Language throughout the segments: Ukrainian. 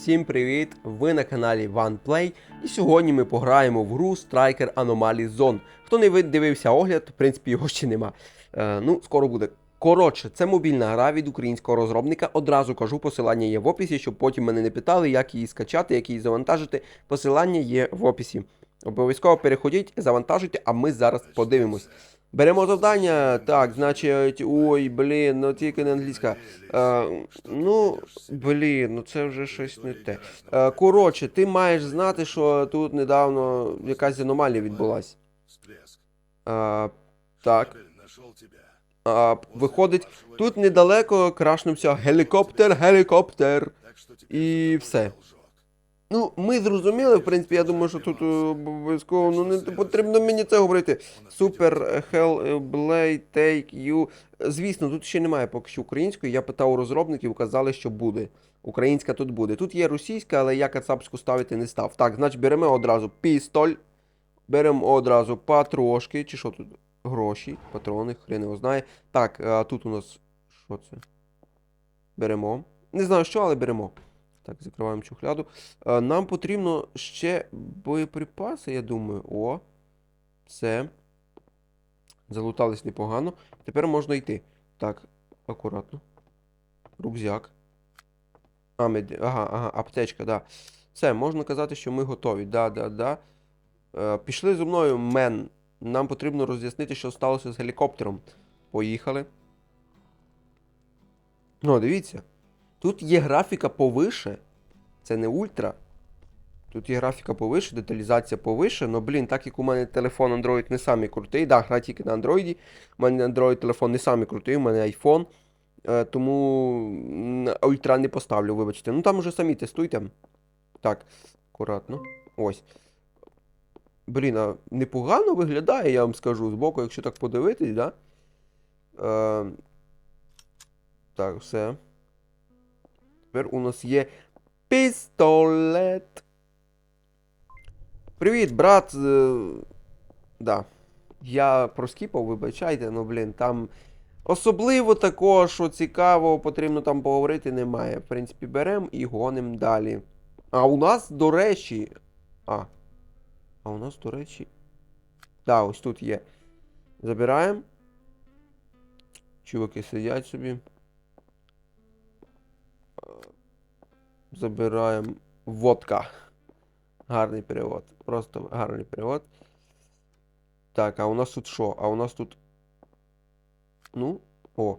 Всім привіт! Ви на каналі OnePlay і сьогодні ми пограємо в гру Striker Anomaly Zone. Хто не ви- дивився огляд, в принципі, його ще нема. Е, ну, скоро буде. Коротше, це мобільна гра від українського розробника. Одразу кажу, посилання є в описі, щоб потім мене не питали, як її скачати, як її завантажити. Посилання є в описі. Обов'язково переходіть, завантажуйте, а ми зараз подивимось. Беремо завдання. Так, значить, ой, блін, ну тільки не англійська. Е, ну, блін, ну це вже щось не те. Е, коротше, ти маєш знати, що тут недавно якась аномалія відбулась. Всплеск. Е, так. А, виходить, тут недалеко крашнувся гелікоптер, гелікоптер. І все. Ну, ми зрозуміли, в принципі, я думаю, що тут е, обов'язково ну, не потрібно мені це говорити. Супер Hellblade Take You. Звісно, тут ще немає поки що української. Я питав у розробників, казали, що буде. Українська тут буде. Тут є російська, але я кацапську ставити не став. Так, значить, беремо одразу пістоль. Беремо одразу патрошки. Чи що тут? Гроші, патрони, хрен його знає. Так, а тут у нас. Що це? Беремо. Не знаю що, але беремо. Так, закриваємо чухляду. Е, Нам потрібно ще боєприпаси, я думаю. О. Все. Залутались непогано. Тепер можна йти. Так, акуратно. Рюкзак. А, мед... Ага, ага, аптечка, да. Все, можна казати, що ми готові. Да, да, да. Е, пішли зі мною, мен. Нам потрібно роз'яснити, що сталося з гелікоптером. Поїхали. Ну, дивіться. Тут є графіка повише. Це не ультра. Тут є графіка повише, деталізація повише. Ну, блін, так як у мене телефон Android не самий крутий. Да, гра тільки на Android. У мене Android телефон не самий крутий, у мене iPhone. Е, тому ультра не поставлю, вибачте. Ну там уже самі тестуйте. Так, акуратно. Ось. Блін, а непогано виглядає, я вам скажу, збоку, якщо так подивитись, да? Е, так, все. Тепер у нас є пістолет. Привіт, брат. Е, Да. Я проскіпав, вибачайте, ну блін, там особливо такого, що цікавого, потрібно там поговорити, немає. В принципі, беремо і гонимо далі. А у нас, до речі. А. А у нас, до речі. Да, ось тут є. Забираємо. Чуваки сидять собі. Забираємо водка. Гарний перевод. Просто гарний перевод. Так, а у нас тут що? А у нас тут. Ну, о.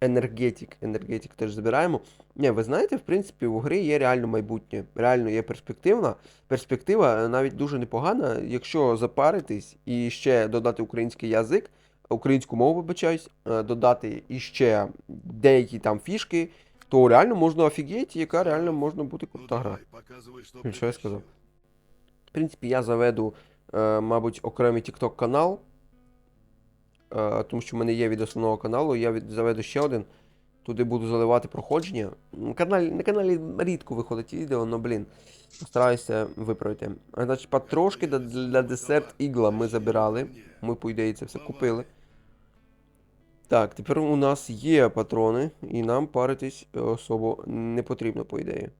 Енергетик. Енергетик теж забираємо. Ні, ви знаєте, в принципі, у гри є реально майбутнє. Реально є перспективна. Перспектива навіть дуже непогана, якщо запаритись і ще додати український язик, українську мову, вибачаюсь, е, додати іще деякі там фішки, то реально можна офігеть, яка реально можна бути крута гра. что я сказал? приносил. В принципі, я заведу, е, мабуть, окремий TikTok канал. Е, тому що в мене є від основного каналу, я заведу ще один. Туди буду заливати проходження. На каналі, на каналі рідко виходить відео, але, блін, постараюся виправити. Значить, потрошки для, для десерт ігла ми забирали. Ми, по ідеї, це все купили. Так, тепер у нас є патрони, і нам паритись е, особо не потрібно, по ідеї.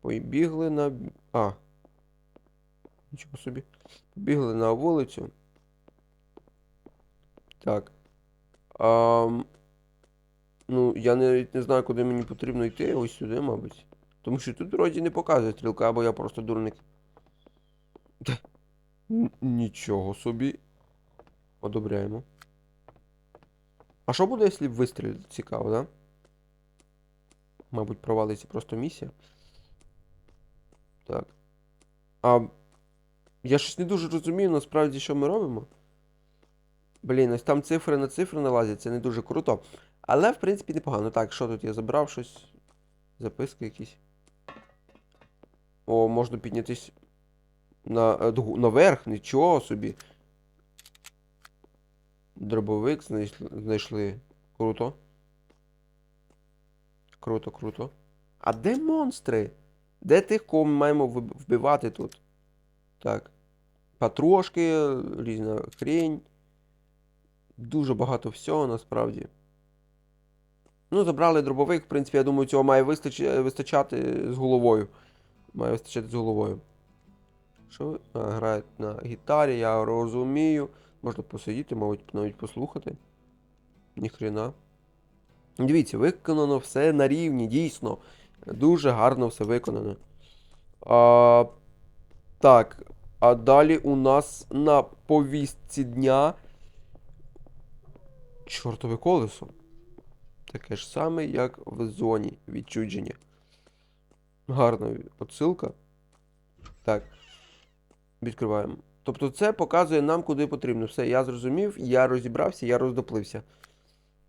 Побігли на. А. Нічого собі. Побігли на вулицю. Так. Ам... Ну, я навіть не знаю, куди мені потрібно йти. Ось сюди, мабуть. Тому що тут вроді не показує стрілка, або я просто дурник. Нічого собі. Одобряємо. А що буде, якщо вистрілити? Цікаво, да? Мабуть, провалиться просто місія. Так. А. Я щось не дуже розумію, насправді, що ми робимо. Блін, ось там цифри на цифри налазять, це не дуже круто. Але, в принципі, непогано. Так, що тут я забрав щось? Записки якісь. О, можна піднятись на, е, наверх, нічого собі. Дробовик знайшли. Круто. Круто, круто. А де монстри? Де тих, кого ми маємо вбивати тут? Так. Патрошки, різна хрень. Дуже багато всього насправді. Ну, забрали дробовик, в принципі, я думаю, цього має вистачати з головою. Має вистачати з головою. Що? А, грають на гітарі, я розумію. Можна посидіти, мабуть, навіть послухати. Ніхрена. Дивіться, виконано все на рівні, дійсно. Дуже гарно все виконано. А, так. А далі у нас на повістці дня. Чортове колесо. Таке ж саме, як в зоні відчудження. Гарна отсилка. Так. Відкриваємо. Тобто це показує нам, куди потрібно. Все, я зрозумів, я розібрався, я роздоплився.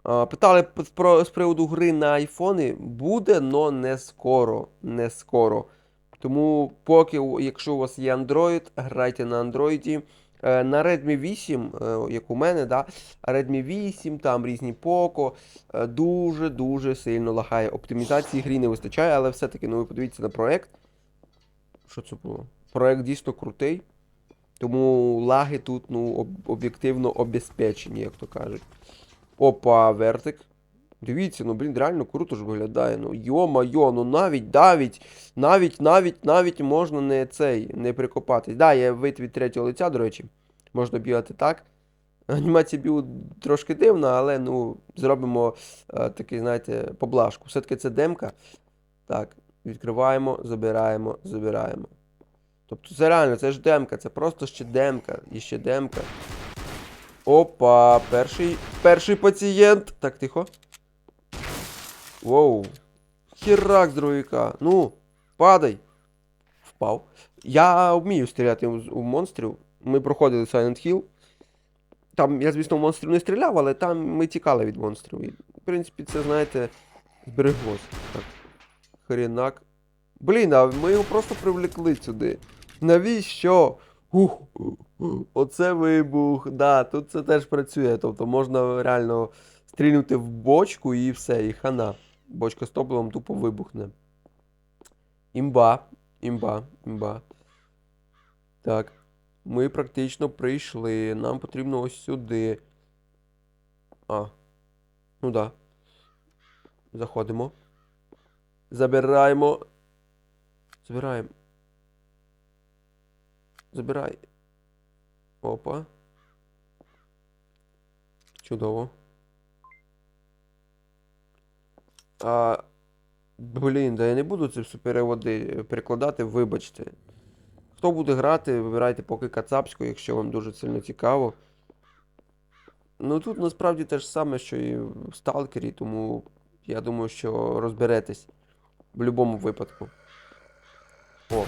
Питали про, з приводу гри на айфони. Буде, но не скоро. Не скоро. Тому, поки, якщо у вас є Android, грайте на Android. Е, На Redmi 8, е, як у мене, да, Redmi 8, там різні Poco, дуже-дуже сильно лагає. Оптимізації грі не вистачає, але все-таки, ну ви подивіться на проект. Що це було? Проект дійсно крутий. Тому лаги тут, ну, об- об'єктивно обезпечені, як то кажуть. Опа, вертик. Дивіться, ну блін, реально круто ж виглядає. Ну йо-майо, ну навіть, навіть, навіть, навіть, навіть можна не цей, не прикопатись. Да, є вид від третього лиця, до речі. Можна бігати так. Анімація бігу трошки дивна, але ну, зробимо е, такий, знаєте, поблажку. Все-таки це демка. Так, відкриваємо, забираємо, забираємо. Тобто це реально, це ж демка, це просто ще демка. І ще демка. Опа, перший. Перший пацієнт. Так, тихо. Воу. Херак з дровіка. Ну, падай. Впав. Я вмію стріляти у, монстрів. Ми проходили Silent Hill. Там, я, звісно, в монстрів не стріляв, але там ми тікали від монстрів. І, в принципі, це, знаєте, збереглось. Так. Хренак. Блін, а ми його просто привлекли сюди. Навіщо? Ух, оце вибух. Да, тут це теж працює. Тобто можна реально стрільнути в бочку і все, і хана. Бочка з топливом тупо вибухне. Імба, імба, імба. Так. Ми практично прийшли. Нам потрібно ось сюди. А. Ну да. Заходимо. Забираємо. Забираємо. Забирай. Опа. Чудово. А, блін, да я не буду це все переводи, перекладати, вибачте. Хто буде грати, вибирайте поки кацапську, якщо вам дуже сильно цікаво. Ну тут насправді те ж саме, що і в Сталкері, тому я думаю, що розберетесь в будь-якому випадку. О.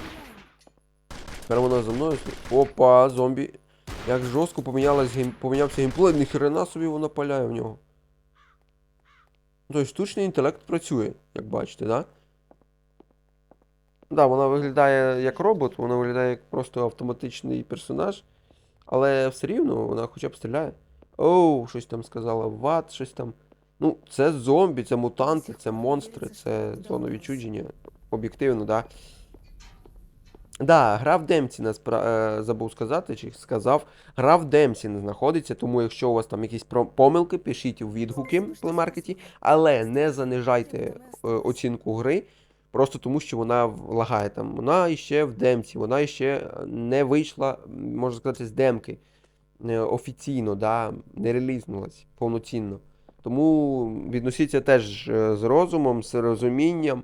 Тепер за мною. Опа, зомбі. Як жорстко помінялась гейм... помінявся геймплей, ніхрена собі вона паляє в нього. Тобто штучний інтелект працює, як бачите, да? Да, вона виглядає як робот, вона виглядає як просто автоматичний персонаж. Але все рівно вона хоча б стріляє. Оу, щось там сказала. Ват, щось там. Ну, це зомбі, це мутанти, це монстри, це зона відчудження. Об'єктивно, да. Да, гра в демці наспра... е, забув сказати, чи сказав. Гра в демці не знаходиться, тому якщо у вас там якісь помилки, пишіть у відгуки в плеймаркеті, але не занижайте е, оцінку гри, просто тому що вона лагає там. Вона іще в демці, вона іще не вийшла, можна сказати, з демки е, офіційно, да, не релізнулась повноцінно. Тому відносіться теж е, з розумом, з розумінням.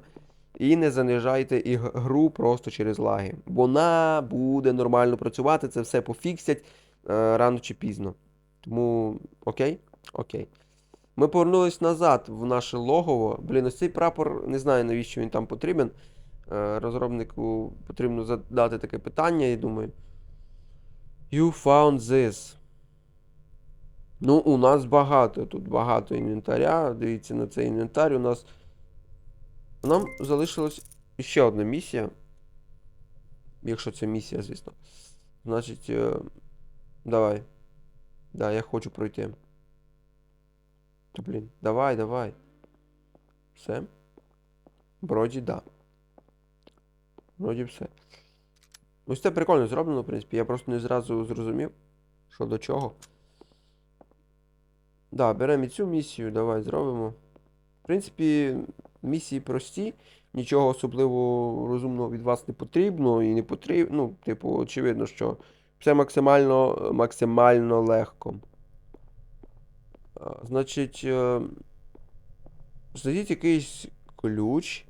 І не занижайте і гру просто через лаги. Вона буде нормально працювати, це все пофіксять е, рано чи пізно. Тому окей? Окей. Ми повернулись назад в наше логово. Блін, ось цей прапор, не знаю, навіщо він там потрібен. Е, розробнику потрібно задати таке питання, я думаю. You found this. Ну, у нас багато. Тут багато інвентаря. Дивіться на цей інвентар. У нас. Нам залишилась ще одна місія. Якщо це місія, звісно. Значить, е, давай. Да, я хочу пройти. Та блін, давай, давай. Все. Вроді да. Вроді все. Ось це прикольно зроблено, в принципі. Я просто не зразу зрозумів, що до чого. Да, беремо і цю місію, давай зробимо. В принципі, місії прості, нічого особливо розумного від вас не потрібно і не потрібно. Ну, типу, очевидно, що все максимально, максимально легко. Значить, е, знайдіть якийсь ключ.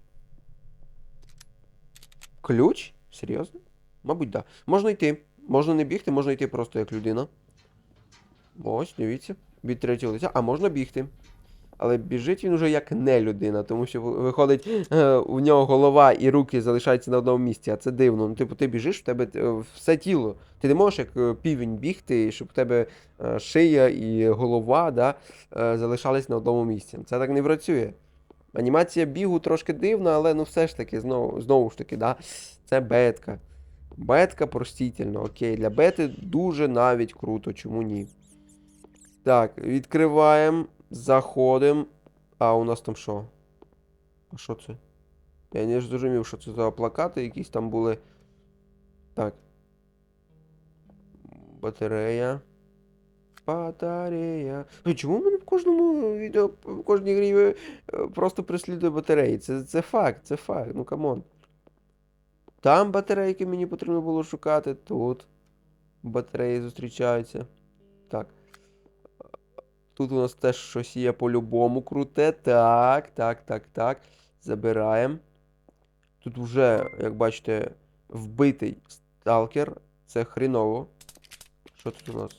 Ключ? Серйозно? Мабуть, так. Да. Можна йти. Можна не бігти, можна йти просто як людина. Ось, дивіться. Від третього лиця. А можна бігти. Але біжить він уже як не людина, тому що виходить, е, у нього голова і руки залишаються на одному місці, а це дивно. Ну, типу, ти біжиш, в тебе е, все тіло. Ти не можеш як е, півень бігти, щоб в тебе шия і голова да, залишались на одному місці. Це так не працює. Анімація бігу трошки дивна, але ну все ж таки, знову, знову ж таки, да, це бетка. Бетка простительно, окей. Для бети дуже навіть круто, чому ні. Так, відкриваємо, заходимо. А у нас там що? А що це? Я не зрозумів, що це за плакати якісь там були. Так. Батарея. Батарея. Ну, чому в мене в кожному відео, в кожній грі е, просто прислідує батареї? Це, це факт, це факт. Ну камон. Там батарейки мені потрібно було шукати, тут батареї зустрічаються. Так. Тут у нас теж щось є по-любому круте. Так, так, так, так. Забираємо. Тут вже, як бачите, вбитий сталкер. Це хріново. Що тут у нас?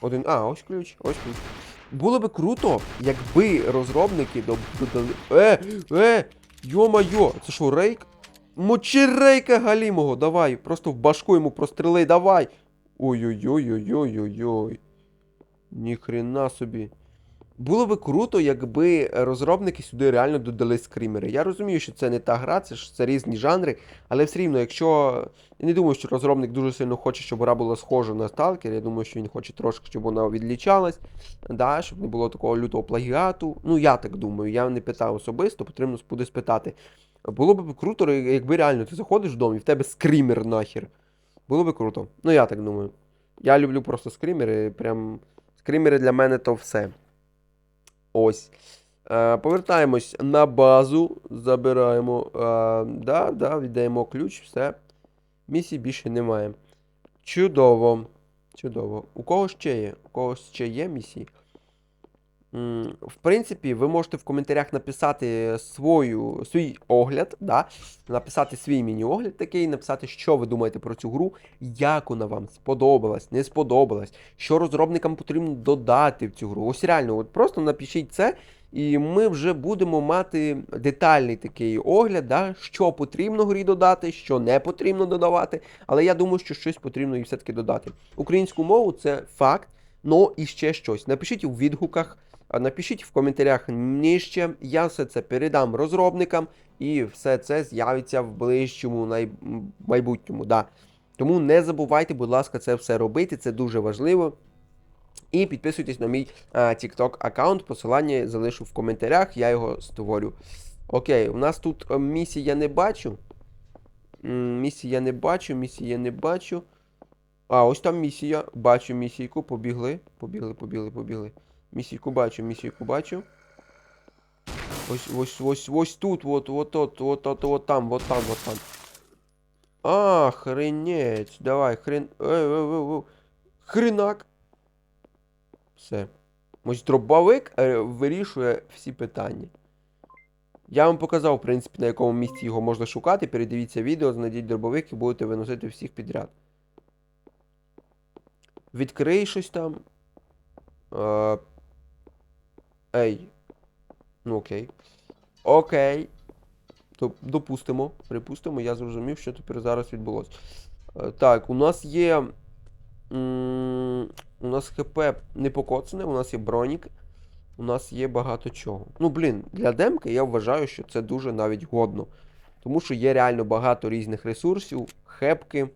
Один. А, ось ключ, ось ключ. Було би круто, якби розробники додали. Е! Е! Йо-майо! Це що, рейк? Мочи рейка галімого! Давай! Просто в башку йому простріли, давай! Ой-ой-ой-ой-ой-ой-ой. Ніхрена собі. Було би круто, якби розробники сюди реально додали скрімери. Я розумію, що це не та гра, це ж це різні жанри, але все рівно, якщо. Я не думаю, що розробник дуже сильно хоче, щоб гра була схожа на Stalker, я думаю, що він хоче трошки, щоб вона відлічалась, да, щоб не було такого лютого плагіату. Ну, я так думаю, я не питав особисто, потрібно буде спитати. Було б круто, якби реально ти заходиш в дом і в тебе скрімер нахер. Було би круто. Ну, я так думаю. Я люблю просто скрімери, прям. Скрімери для мене то все. Ось. Е, повертаємось на базу. Забираємо. Е, да, да, віддаємо ключ, все. Місій більше немає. Чудово. Чудово. У кого ще є? У кого ще є місії? В принципі, ви можете в коментарях написати свою, свій огляд, да? написати свій міні-огляд такий, написати, що ви думаєте про цю гру, як вона вам сподобалась, не сподобалась, що розробникам потрібно додати в цю гру. Ось реально, от просто напишіть це, і ми вже будемо мати детальний такий огляд, да? що потрібно грі додати, що не потрібно додавати. Але я думаю, що щось потрібно і все-таки додати. Українську мову це факт, ну і ще щось. Напишіть у відгуках. Напишіть в коментарях нижче, я все це передам розробникам, і все це з'явиться в ближчому най... майбутньому. Да. Тому не забувайте, будь ласка, це все робити, це дуже важливо. І підписуйтесь на мій а, TikTok аккаунт, посилання залишу в коментарях, я його створю. Окей, у нас тут е, місії я не бачу. Місії я не бачу, місії я не бачу. А, ось там місія. Бачу місійку, побігли. Побігли, побігли, побігли. Місійку бачу, місійку бачу. Ось, ось, ось, ось тут, от, от, от, от, от, от там, от там, от там. А, хренеть. Давай, хрен. Е, е, е, е. Хренак. Все. Ось дробовик е, вирішує всі питання. Я вам показав, в принципі, на якому місці його можна шукати. Передивіться відео, знайдіть дробовик і будете виносити всіх підряд. Відкрий щось там. Ей. Ну окей. Окей. То допустимо. Припустимо, я зрозумів, що тепер зараз відбулося. Е, Так, у нас є. У нас ХП не покоцане, у нас є бронік. У нас є багато чого. Ну, блін, для демки я вважаю, що це дуже навіть годно. Тому що є реально багато різних ресурсів, хепки,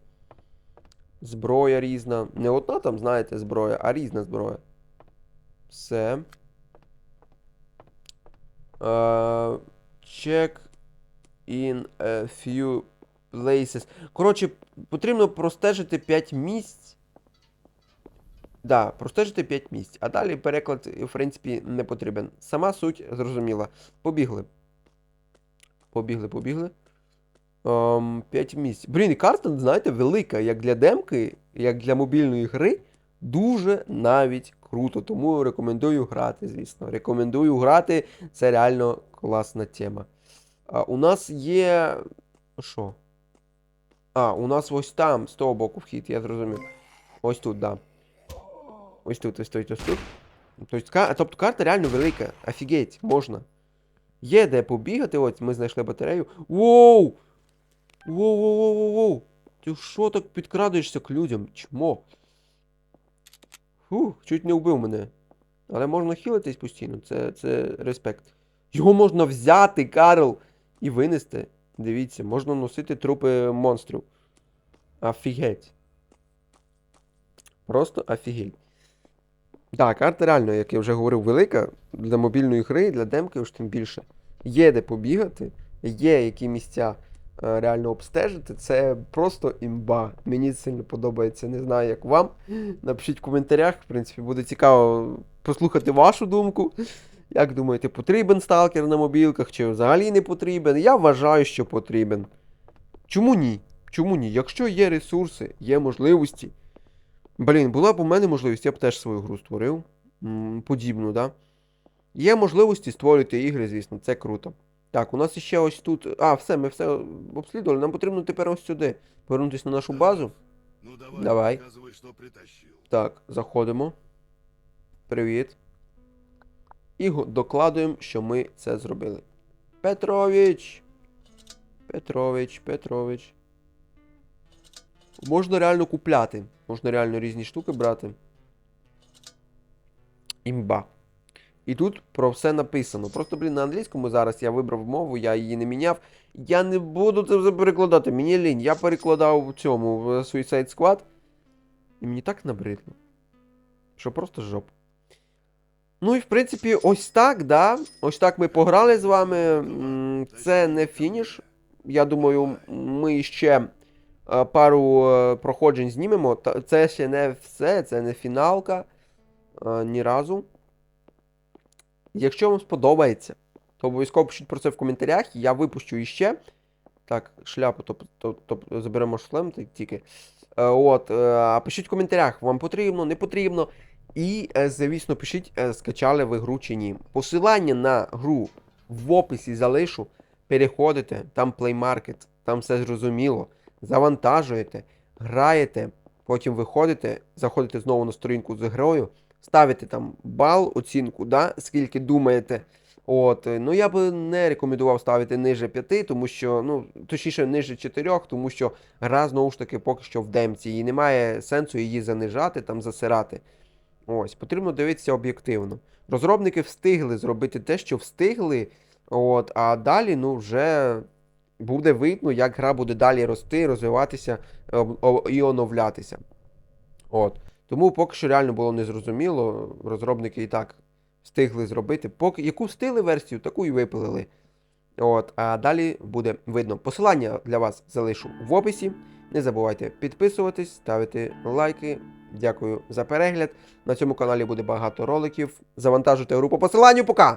зброя різна. Не одна там, знаєте, зброя, а різна зброя. Все. Uh, check in a few places. Коротше, потрібно простежити 5 місць, Да, простежити 5 місць, а далі переклад, в принципі, не потрібен. Сама суть зрозуміла. Побігли. Побігли, побігли. Ем, 5 місць. Блін, карта, знаєте, велика, як для демки, як для мобільної гри. Дуже навіть круто. Тому рекомендую грати, звісно. Рекомендую грати. Це реально класна тема. А, у нас є. Що? А, у нас ось там, з того боку вхід, я зрозумів. Ось тут, да. Ось тут, ось тут, ось тут. Тобто, тобто карта реально велика. Офігеть, можна. Є де побігати, от ми знайшли батарею. Воу! Воу-воу-воу-воу! Ти що так підкрадуєшся к людям? Чмо? Фух, чуть не вбив мене. Але можна хілитись постійно, це, це респект. Його можна взяти, Карл, і винести. Дивіться, можна носити трупи монстрів. Офігеть. Просто офігеть. Так, карта реально, як я вже говорив, велика. Для мобільної гри, для демки уж тим більше. Є де побігати, є які місця реально обстежити. Це просто імба. Мені сильно подобається. Не знаю, як вам. Напишіть в коментарях. В принципі, буде цікаво послухати вашу думку. Як думаєте, потрібен сталкер на мобілках, чи взагалі не потрібен? Я вважаю, що потрібен. Чому ні? Чому ні? Якщо є ресурси, є можливості. Блін, була б у мене можливість, я б теж свою гру створив. Подібну, да? Є можливості створювати ігри, звісно, це круто. Так, у нас іще ось тут. А, все, ми все обслідували. Нам потрібно тепер ось сюди. Повернутися на нашу базу. Ну давай, Давай. показывай, что притащил. Так, заходимо. Привіт. І докладуємо, що ми це зробили. Петрович! Петрович, Петрович. Можна реально купляти. Можна реально різні штуки брати. Імба. І тут про все написано. Просто, блін, на англійському зараз я вибрав мову, я її не міняв. Я не буду це все перекладати. Мені лінь. Я перекладав в цьому в Suicide Squad. І мені так набридло. Що просто жоп. Ну і в принципі, ось так, да. Ось так ми пограли з вами. Це не фініш. Я думаю, ми ще е, пару е, проходжень знімемо. Це ще не все, це не фіналка. е, Ні разу. Якщо вам сподобається, то обов'язково пишіть про це в коментарях. Я випущу іще. Так, шляпу, тобто то, то, заберемо шлем тільки. Е, От, е, пишіть в коментарях, вам потрібно, не потрібно. І, е, звісно, пишіть, скачали ви гру чи ні. Посилання на гру в описі залишу. Переходите, там Play Market, там все зрозуміло. Завантажуєте, граєте, потім виходите, заходите знову на сторінку з грою, ставите там бал, оцінку, да, скільки думаєте. От, е, ну я би не рекомендував ставити ниже 5, тому що, ну, точніше, ниже 4, тому що гра знову ж таки поки що в демці, і немає сенсу її занижати, там засирати. Ось, потрібно дивитися об'єктивно. Розробники встигли зробити те, що встигли, от, а далі, ну, вже буде видно, як гра буде далі рости, розвиватися і оновлятися. От. Тому поки що реально було незрозуміло. Розробники і так встигли зробити. Поки яку встигли версію, таку і випилили. От, а далі буде видно. Посилання для вас залишу в описі. Не забувайте підписуватись, ставити лайки. Дякую за перегляд. На цьому каналі буде багато роликів. Завантажуйте гру по посиланню. Пока!